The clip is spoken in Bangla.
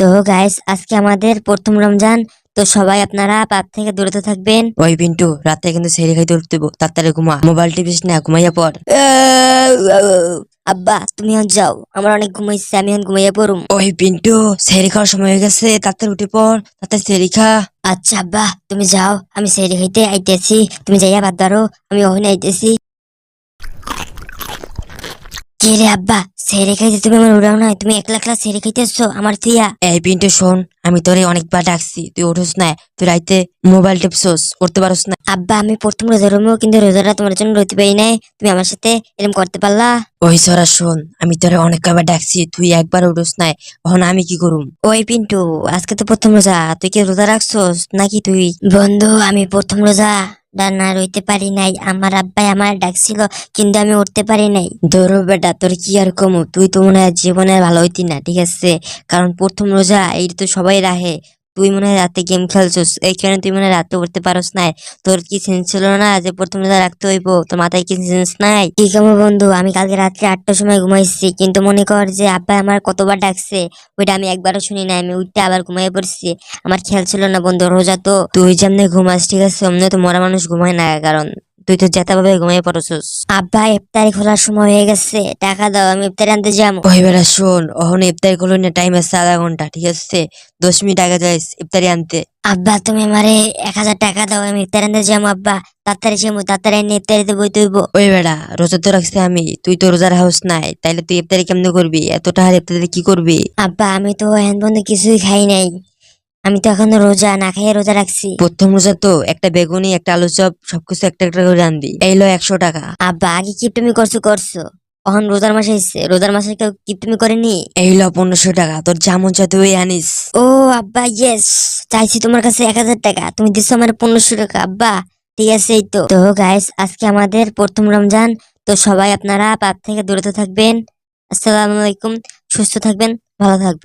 তো গাইস আজকে আমাদের প্রথম রমজান তো সবাই আপনারা পাপ থেকে দূরত থাকবেন। ওই পিন্টু রাতে কিন্তু সেরি খাইতে উঠতে হইবো, তাড়াতাড়ি ঘুমা। মোবাইল টিপিস না ঘুমাইয়া পর আব্বা তুমি এখন যাও। আমার অনেক ঘুমাইছে আমি এখন ঘুমাইয়া পড়ুম। ওই পিন্টু সেরি খাওয়ার সময় হয়ে গেছে তাড়াতাড়ি উঠে পর তাড়াতাড়ি সেরি খা। আচ্ছা আব্বা তুমি যাও আমি সেরি খাইতে আইতেছি। তুমি যাইয়া বাদ দারো আমি ওখানে আইতেছি। কে রে আব্বা? সেরে খাইতে তুমি আমার উড়াও নাই। তুমি একলা একলা সেরে খাইতেছো আমার থিয়া এই পিন্টু শোন আমি তোরে অনেকবার ডাকছি। তুই উঠোস না। তুই রাইতে মোবাইল টিপছোস করতে পারোস না। আব্বা আমি প্রথম রোজা রুমো কিন্তু রোজাটা তোমার জন্য রইতে পারি নাই। তুমি আমার সাথে এরকম করতে পারলা? ওই সরা শোন আমি তোরে অনেক কবার ডাকছি। তুই একবার উঠোস না এখন আমি কি করুম? ওই পিন্টু আজকে তো প্রথম রোজা। তুই কি রোজা রাখছস? নাকি তুই বন্ধু আমি প্রথম রোজা? না রইতে পারি নাই। আমার আব্বাই আমার ডাকছিল, কিন্তু আমি উঠতে পারি নাই। ধরো বেটা, তোর কি আর কম? তুই তো মনে হয় জীবনে ভালো হইতি না, ঠিক আছে? কারণ প্রথম রোজা, এই তো সবাই রাহে। তুই মনে হয় রাতে গেম খেলছিস। এই কারণে তুই মনে হয় রাতে উঠতে পারস নাই। তোর কি সেন্স ছিল না যে প্রথমে রাখতে হইব? তোর মাথায় কি সেন্স নাই? কি কেমন বন্ধু? আমি কালকে রাত্রে আটটার সময় ঘুমাইছি। কিন্তু মনে কর যে আব্বা আমার কতবার ডাকছে, ওইটা আমি একবারও শুনি নাই। আমি উঠতে আবার ঘুমাই পড়ছি। আমার খেয়াল ছিল না বন্ধু, রোজা তো। তুই যেমনি ঘুমাস, ঠিক আছে অমনি তো মরা মানুষ ঘুমায় না কারণ। তুই তো যেতে ভাবে ঘুমাই পড়ছস। আব্বা ইফতারি খোলার সময় হয়ে গেছে। টাকা দাও আমি ইফতারি আনতে যাব। ওই বেলা শোন ওখান ইফতারি করল না টাইম আছে আধা ঘণ্টা ঠিক আছে? দশ মিনিট আগে যাইস ইফতারি আনতে। আব্বা তুমি আমারে এক হাজার টাকা দাও আমি ইফতারি আনতে যাব আব্বা। তাড়াতাড়ি যাব তাড়াতাড়ি এনে ইফতারিতে বইতে হইব ওই বেটা রোজা তো রাখছি আমি তুই তো রোজার হাউস নাই তাইলে তুই ইফতারি কেমনে করবি? এত টাকা ইফতারি কি করবি? আব্বা আমি তো এখন পর্যন্ত কিছুই খাই নাই। আমি তো এখন রোজা না খাইয়ে রোজা রাখছি। প্রথম রোজা তো একটা বেগুনি একটা আলু চপ সবকিছু একটা একটা করে আনবি এই লো একশো টাকা। আব্বা আগে কি তুমি করছ করছ। এখন রোজার মাসে এসছে রোজার মাসে কেউ কি তুমি করেনি? এই লো পনেরোশো টাকা তোর যেমন চাই তুই আনিস। ও আব্বা ইয়েস চাইছি তোমার কাছে এক হাজার টাকা তুমি দিচ্ছ আমার পনেরোশো টাকা। আব্বা ঠিক আছে এই তো। তো গাইস আজকে আমাদের প্রথম রমজান তো সবাই আপনারা পাপ থেকে দূরত থাকবেন। আসসালামু আলাইকুম সুস্থ থাকবেন ভালো থাকবেন।